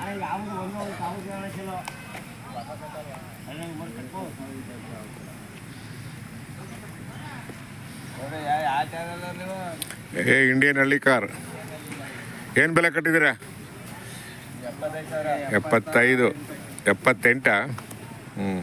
అరే అవును ఒళ్ళు కావు చేయాలి అరే మరి కట్టుకో ಏ ಇಂಡಿಯನ್ ಹಳ್ಳಿ ಕಾರ್. ಏನು ಬೆಲೆ ಕಟ್ಟಿದ್ದೀರಾ? ಎಪ್ಪತ್ತೈದು. ಎಪ್ಪತ್ತೆಂಟ? ಹ್ಞೂ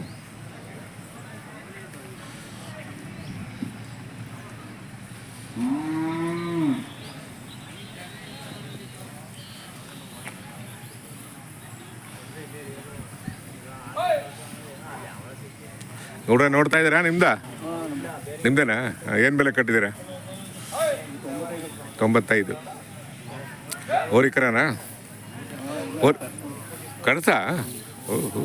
ನೋಡ ನೋಡ್ತಾ ಇದ್ದೀರಾ ನಿಮ್ದ? ನಿಮ್ದೇನಾ? ಏನು ಬೆಲೆ ಕಟ್ಟಿದ್ದೀರಾ? ತೊಂಬತ್ತೈದು. ಓರಿಕರನಾ ಓರ್ ಓಹೋ.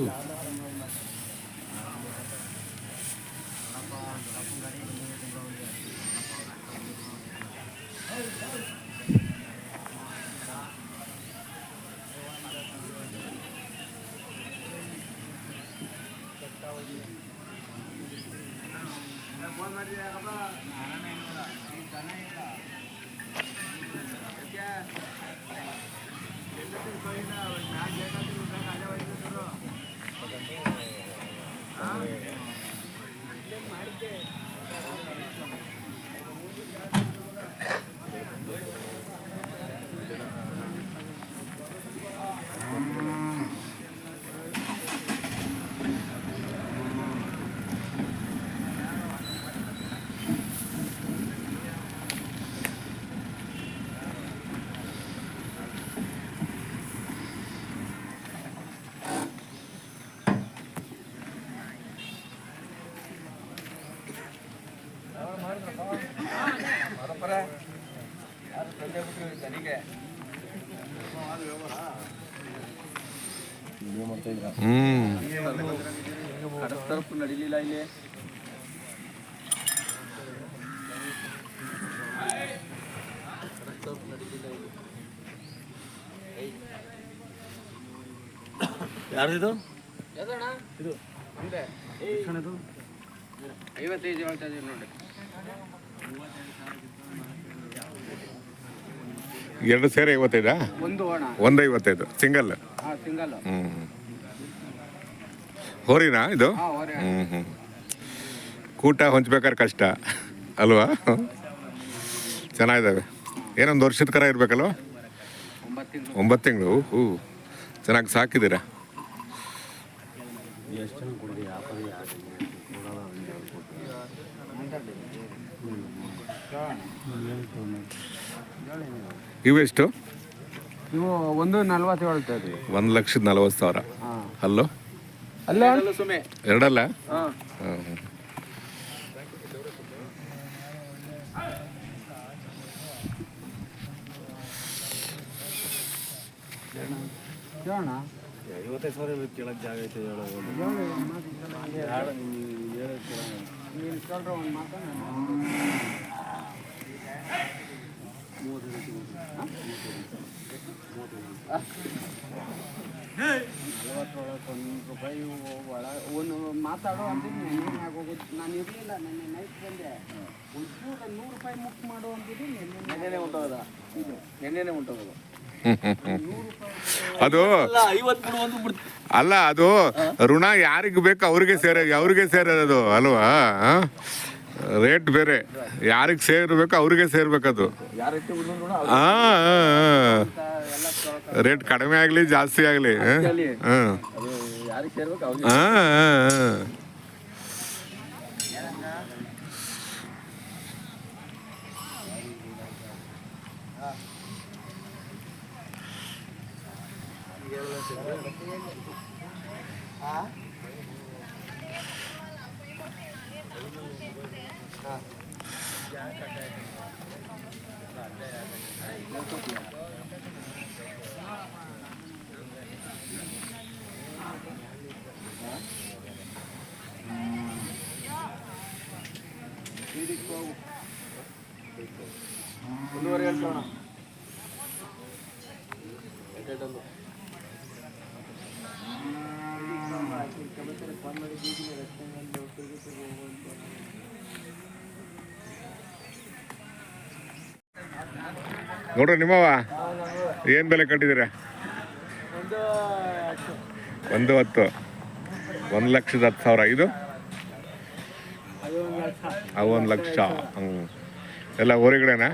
ಹ್ಞೂ ನಡಿಲಿಲ್ಲ ಇಲ್ಲಿ ಯಾರ್ದಿದು ಇದು ಐವತ್ತೈದು ಹೇಳ್ತಾ ನೋಡಿ ಎರಡು ಸೇರಿ ಐವತ್ತೈದಾ? ಒಂದು ಐವತ್ತೈದು. ಸಿಂಗಲ್ ಹ್ಮ್ ಸಿಂಗಲ್ ಹ್ಞೂ ಹೋರಿನಾ ಇದು? ಹ್ಞೂ ಹ್ಞೂ ಕೂಟ ಹೊಂಚ್ಬೇಕಾದ್ರೆ ಕಷ್ಟ. ಅಲ್ವಾ? ಚೆನ್ನಾಗಿದ್ದಾವೆ. ಏನೊಂದು ವರ್ಷದ ಕರ ಇರಬೇಕಲ್ವ? ಒಂಬತ್ತು ತಿಂಗಳು ಹೂ ಚೆನ್ನಾಗಿ ಸಾಕಿದ್ದೀರಾ? ಇವು ಒಂದು ನಲ್ವತ್ತು ಹೇಳ್ತಾ ಒಂದು ಲಕ್ಷದ ನಲವತ್ತು ಸಾವಿರ. ಹಾ. ಅಲ್ಲೋ? ಅಲ್ಲ? ಸುಮ್ಮನೆ ಎರಡಲ್ಲ? ಹಾ. ಕೇಳೋಣ? ಐವತ್ತೈದು ಸಾವಿರ ಕೇಳಕ್ ಜಾಗ ಐತೆ ಹೇಳೋ ರೂಪಾಯಿ ಒಳ ಒಂದು ಮಾತಾಡೋ ನಾನು ಇರಲಿಲ್ಲ ನೆನ್ನೆ ನೈಟ್ ಬಂದೆ ಒಂಚೂರು ನೂರು ರೂಪಾಯಿ ಮುಕ್ ಮಾಡು ನೆನ್ನೆನೆ ಉಂಟೋದ ನೆನ್ನೆನೆ ಅದು ಅಲ್ಲ ಅದು ಋಣ ಯಾರಿಗ ಬೇಕು ಅವ್ರಿಗೆ ಸೇರ ಅವ್ರಿಗೆ ಸೇರೋದು ಅಲ್ವಾ? ರೇಟ್ ಬೇರೆ. ಯಾರಿಗೆ ಸೇರ್ಬೇಕು ಅವ್ರಿಗೆ ಸೇರ್ಬೇಕದು. ರೇಟ್ ಕಡಿಮೆ ಆಗಲಿ ಜಾಸ್ತಿ ಆಗಲಿ ಹಾಂ ಹಾಂ ഒന്നുപറയാൻ കാണാം ನೋಡ್ರಿ ನಿಮ್ಮವ ಏನು ಬೆಲೆ ಕಟ್ಟಿದಿರ ಒಂದು ಹತ್ತು. ಒಂದು ಲಕ್ಷದ ಹತ್ತು ಸಾವಿರ. ಇದು? ಒಂದು ಒಂದು ಲಕ್ಷ. ಹ್ಞೂ ಎಲ್ಲ ಊರಿಗಡೆನಾ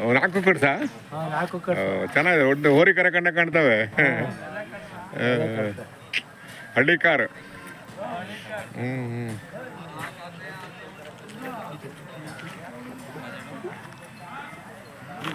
ಅವು ನಾಲ್ಕು ನಾಲ್ಕು ಚೆನ್ನಾಗಿದೆ. ಒಟ್ಟು ಹೋರಿ ಕರ ಕಂಡ ಕಾಣ್ತವೆ. ಹಳ್ಳಿ ಕಾರು. ಹ್ಮ್ ಹ್ಞೂ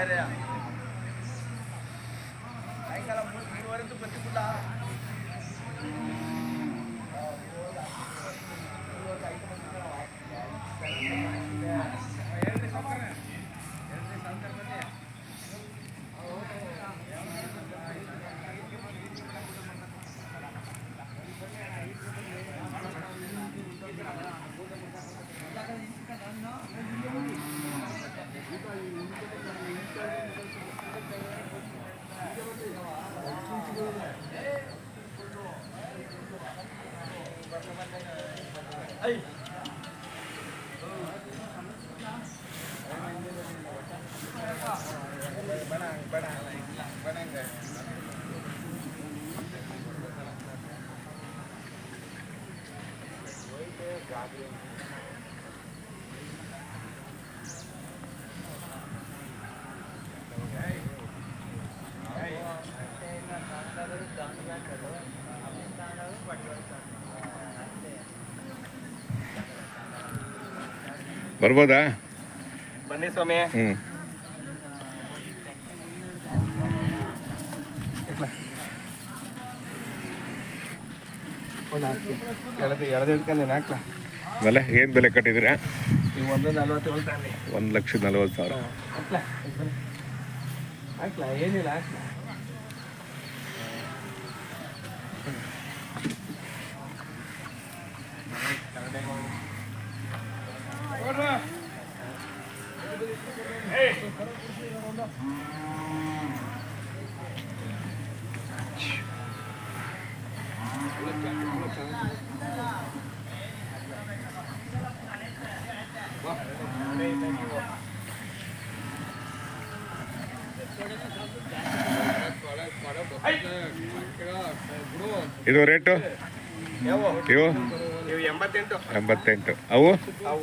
Pereira. ಬರ್ಬೋದಾ ಬನ್ನಿ ಸ್ವಾಮಿ ಹ್ಞೂ ಎಳದು ಎಳದು ಹಿಡ್ಕೊಂಡೇನೆ ಹಾಕ್ಲಾ ಬೆಲೆ? ಏನು ಬೆಲೆ ಕಟ್ಟಿದ್ದೀರಾ? ಒಂದು ನಲ್ವತ್ತು ಹೇಳ್ತಾನೆ ಒಂದು ಲಕ್ಷದ ನಲ್ವತ್ತು ಸಾವಿರ. ಏನಿಲ್ಲ ಇದು ರೇಟು? ಇವು? ಎಂಬತ್ತೆಂಟು. ಅವು?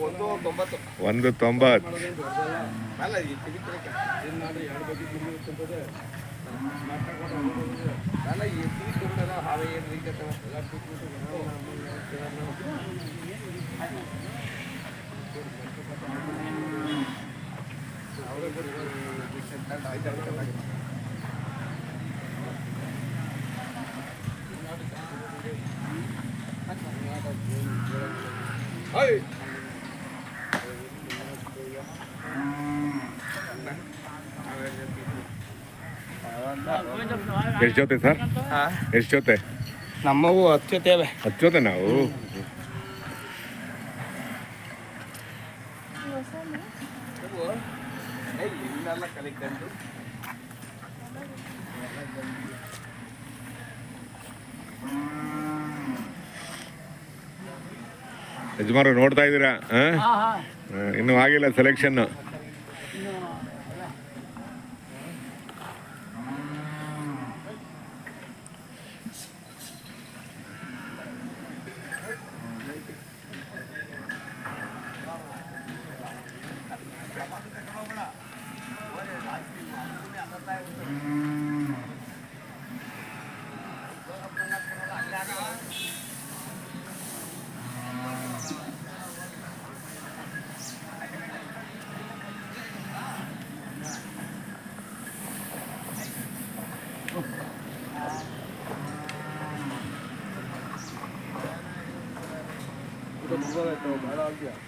ಒಂದು ತೊಂಬತ್ತು. ಒಂದು ತೊಂಬತ್ತು ಅಲ್ಲ ಈ ತಿರುಗಿ ಅಲ್ಲ ಈ ತಿರುಗಿ ಹಾವೇ ಏನು ರೀಕತ್ತವ ಎಲ್ಲ ಎಷ್ಟು ಜೊತೆ ಸರ್? ಎಷ್ಟು ಜೊತೆ? ನಮ್ಮವು ಹಚ್ಚುತ್ತೇವೆ ಹತ್ತು ಜೊತೆ ನಾವು? ಯಜಮಾರು ನೋಡ್ತಾ ಇದ್ದೀರಾ? ಇನ್ನು ಇನ್ನೂ ಆಗಿಲ್ಲ ಸೆಲೆಕ್ಷನ್ನು dog, yeah.